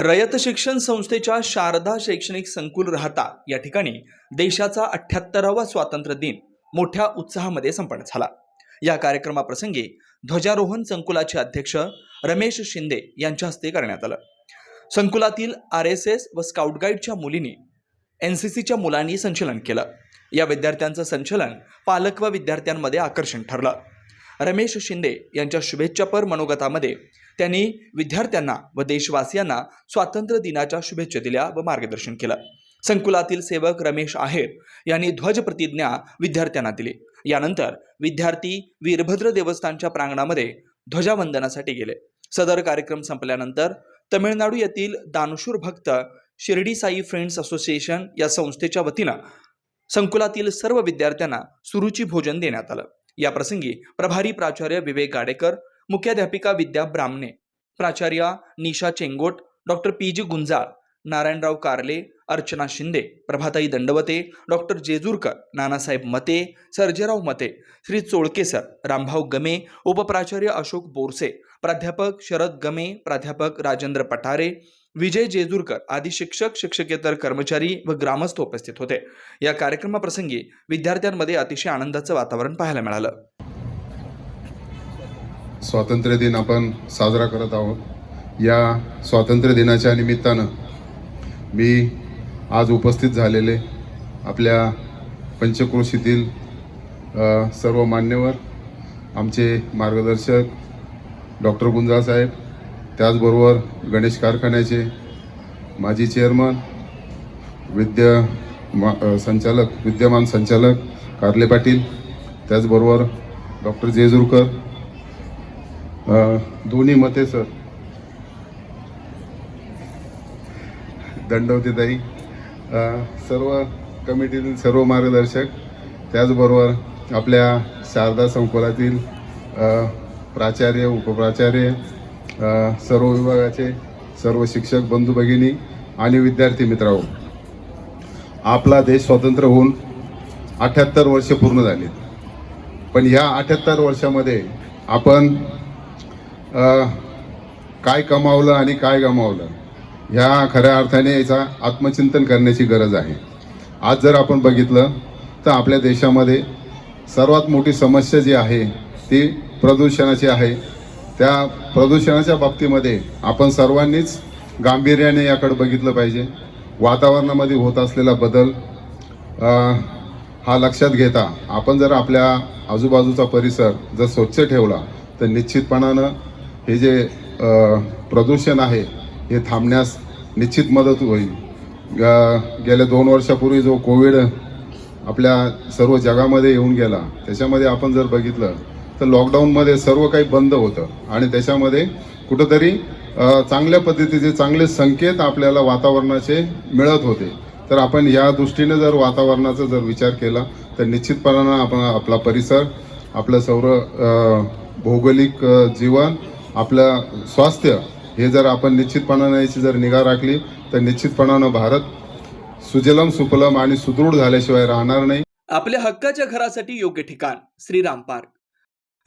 रयत शिक्षण संस्थेच्या शारदा शैक्षणिक संकुल राहता या ठिकाणी देशाचा अठ्याहत्तरावा स्वातंत्र्य दिन मोठ्या उत्साहामध्ये संपन्न झाला. या कार्यक्रमाप्रसंगी ध्वजारोहण संकुलाचे अध्यक्ष रमेश शिंदे यांच्या हस्ते करण्यात आलं. संकुलातील आर एस एस व स्काउट गाईडच्या मुलींनी एन सी सीच्या मुलांनी संचलन केलं. या विद्यार्थ्यांचं संचलन पालक व विद्यार्थ्यांमध्ये आकर्षण ठरलं. रमेश शिंदे यांच्या शुभेच्छापर मनोगतामध्ये त्यांनी विद्यार्थ्यांना व देशवासियांना स्वातंत्र्य दिनाच्या शुभेच्छा दिल्या व मार्गदर्शन केलं. संकुलातील सेवक रमेश आहेर यांनी ध्वज प्रतिज्ञा विद्यार्थ्यांना दिली. यानंतर विद्यार्थी वीरभद्र देवस्थानच्या प्रांगणामध्ये ध्वजावंदनासाठी गेले. सदर कार्यक्रम संपल्यानंतर तमिळनाडू येथील दानशूर भक्त शिर्डी साई फ्रेंड्स असोसिएशन या संस्थेच्या वतीनं संकुलातील सर्व विद्यार्थ्यांना सुरुची भोजन देण्यात आलं. या प्रसंगी प्रभारी प्राचार्य विवेक गाडेकर मुख्याध्यापिका विद्या ब्राह्मणे प्राचार्या Nisha Chengot doctor P G Gunjal Narayanrao Karle Archana Shinde Prabhatai Dandavate doctor Jejurkar Nanasaheb Mate Sarjerao Mate Shri Cholke sir Rambhau Game उपप्राचार्य Ashok Borse प्राध्यापक शरद गमे प्राध्यापक राजेंद्र पठारे विजय जेजूरकर आदी शिक्षक शिक्षकेतर कर्मचारी व ग्रामस्थ उपस्थित होते. या कार्यक्रमाप्रसंगी विद्यार्थ्यांमध्ये अतिशय आनंदाचं वातावरण पाहायला मिळालं. स्वातंत्र्य दिन आपण साजरा करत आहोत. या स्वातंत्र्य दिनाच्या निमित्तानं मी आज उपस्थित झालेले आपल्या पंचक्रोशीतील सर्व मान्यवर आमचे मार्गदर्शक डॉक्टर गुंजाळ साहेब त्याचबरोबर गणेश कारखान्याचे माजी चेअरमन विद्या मा संचालक विद्यमान संचालक कारले पाटील त्याचबरोबर डॉक्टर जेजुरकर दोन्ही मते सर. दंडवते ताई. सर्व कमिटीतील सर्व मार्गदर्शक त्याचबरोबर आपल्या शारदा संकुलातील प्राचार्य उपप्राचार्य सर्व विभागाचे सर्व शिक्षक बंधू भगिनी आणि विद्यार्थी मित्रांनो आपला देश स्वतंत्र होऊन अठ्याहत्तर वर्ष पूर्ण झाली. पण या अठ्याहत्तर वर्षामध्ये आपण काय कमावलं आणि काय गमावलं ह्या खऱ्या अर्थाने याचा आत्मचिंतन करण्याची गरज आहे. आज जर आपण बघितलं तर आपल्या देशामध्ये सर्वात मोठी समस्या जी आहे ती प्रदूषणाची आहे. त्या प्रदूषणाच्या बाबतीमध्ये आपण सर्वांनीच गांभीर्याने याकडे बघितलं पाहिजे. वातावरणामध्ये होत असलेला बदल हा लक्षात घेता आपण जर आपल्या आजूबाजूचा परिसर जर स्वच्छ ठेवला तर निश्चितपणानं हे जे प्रदूषण आहे हे थांबण्यास निश्चित मदत होईल. ग- गेल्या दोन वर्षापूर्वी जो कोविड आपल्या सर्व जगामध्ये येऊन गेला त्याच्यामध्ये आपण जर बघितलं तर लॉकडाऊनमध्ये सर्व काही बंद होतं. आणि त्याच्यामध्ये कुठंतरी चांगल्या पद्धतीचे चांगले संकेत आपल्याला वातावरणाचे मिळत होते. तर आपण या दृष्टीने जर वातावरणाचा जर विचार केला तर निश्चितपणानं आपण आपला परिसर आपलं सौर भौगोलिक जीवन आपलं स्वास्थ्य हे जर आपण निश्चितपणानं याची जर निगा राखली तर निश्चितपणानं भारत सुजलम सुपलम आणि सुदृढ झाल्याशिवाय राहणार नाही. आपल्या हक्काच्या घरासाठी योग्य ठिकाण श्रीराम पार्क.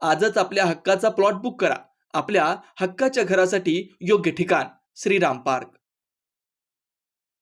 आजच आपल्या हक्काचा प्लॉट बुक करा. आपल्या हक्काच्या घरासाठी योग्य ठिकाण श्रीराम पार्क.